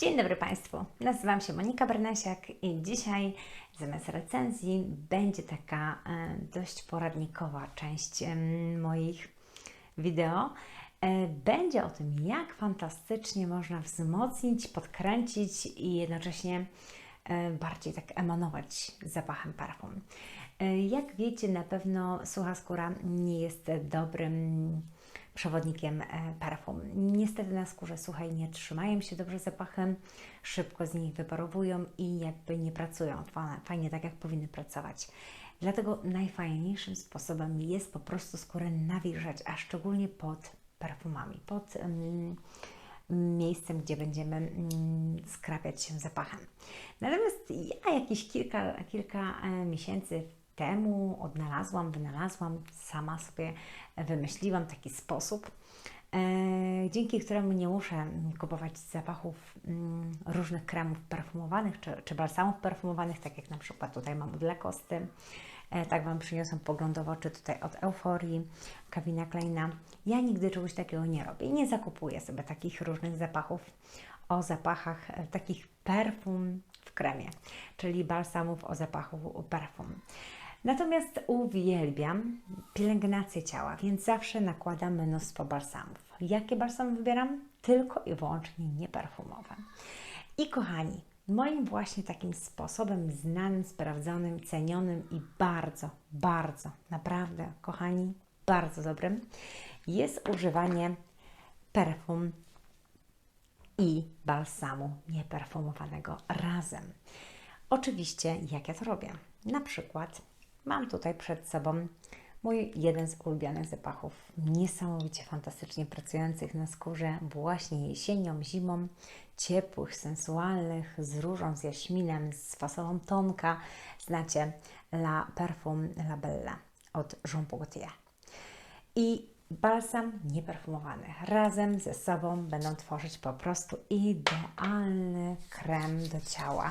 Dzień dobry Państwu, nazywam się Monika Bernasiak i dzisiaj zamiast recenzji będzie taka e, dość poradnikowa część moich wideo. E, będzie o tym, jak fantastycznie można wzmocnić, podkręcić i jednocześnie e, bardziej tak emanować zapachem perfum. Jak wiecie, na pewno sucha skóra nie jest dobrym przewodnikiem e, perfum. Niestety na skórze suchej nie trzymają się dobrze zapachem, szybko z nich wyparowują i jakby nie pracują fa- fajnie tak, jak powinny pracować. Dlatego najfajniejszym sposobem jest po prostu skórę nawilżać, a szczególnie pod perfumami, pod em, miejscem, gdzie będziemy mm, skrapiać się zapachem. Natomiast ja jakieś kilka, kilka e, miesięcy temu odnalazłam, wynalazłam, sama sobie wymyśliłam taki sposób, e, dzięki któremu nie muszę kupować zapachów mm, różnych kremów perfumowanych czy, czy balsamów perfumowanych, tak jak na przykład tutaj mam od Lacoste. Tak Wam przyniosłam poglądowo, czy tutaj od Euforii, Kavina Kleina. Ja nigdy czegoś takiego nie robię. Nie zakupuję sobie takich różnych zapachów o zapachach e, takich perfum w kremie, czyli balsamów o zapachu perfum. Natomiast uwielbiam pielęgnację ciała, więc zawsze nakładam mnóstwo balsamów. Jakie balsamy wybieram? Tylko i wyłącznie nieperfumowe. I kochani, moim właśnie takim sposobem znanym, sprawdzonym, cenionym i bardzo, bardzo, naprawdę, kochani, bardzo dobrym jest używanie perfum i balsamu nieperfumowanego razem. Oczywiście, jak ja to robię? Na przykład mam tutaj przed sobą mój jeden z ulubionych zapachów, niesamowicie fantastycznie pracujących na skórze właśnie jesienią, zimą, ciepłych, sensualnych, z różą, z jaśminem, z fasolą tonka. Znacie La Parfum La Bella od Jean Paul i balsam nieperfumowany. Razem ze sobą będą tworzyć po prostu idealny krem do ciała.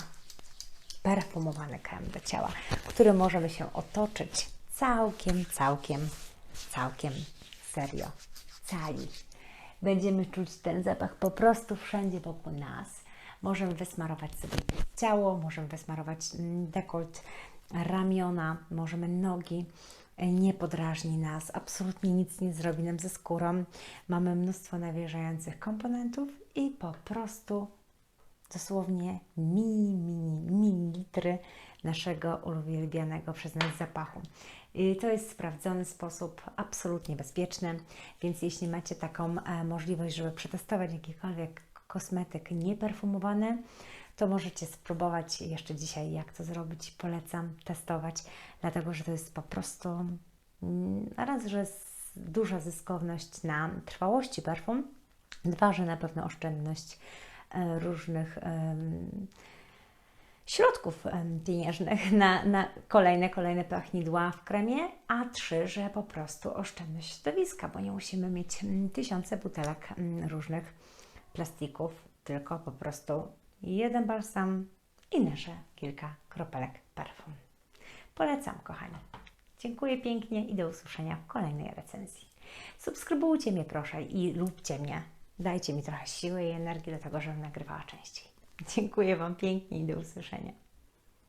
Perfumowany krem do ciała, który możemy się otoczyć całkiem, całkiem, całkiem serio. Cali. Będziemy czuć ten zapach po prostu wszędzie wokół nas. Możemy wysmarować sobie ciało, możemy wysmarować dekolt, ramiona, możemy nogi. Nie podrażni nas, absolutnie nic nie zrobi nam ze skórą. Mamy mnóstwo nawilżających komponentów i po prostu dosłownie mini, mini, mililitry naszego uwielbianego przez nas zapachu. I to jest sprawdzony sposób, absolutnie bezpieczny, więc jeśli macie taką e, możliwość, żeby przetestować jakikolwiek kosmetyk nieperfumowany, to możecie spróbować jeszcze dzisiaj, jak to zrobić. Polecam testować, dlatego że to jest po prostu mm, raz, że duża zyskowność na trwałości perfum, dwa, że na pewno oszczędność różnych em, środków pieniężnych na, na kolejne, kolejne pachnidła w kremie, a trzy, że po prostu oszczędność środowiska, bo nie musimy mieć tysiące butelek różnych plastików, tylko po prostu jeden balsam i nasze kilka kropelek perfum. Polecam, kochani. Dziękuję pięknie i do usłyszenia w kolejnej recenzji. Subskrybujcie mnie proszę i lubcie mnie. Dajcie mi trochę siły i energii do tego, żebym nagrywała częściej. Dziękuję Wam pięknie i do usłyszenia.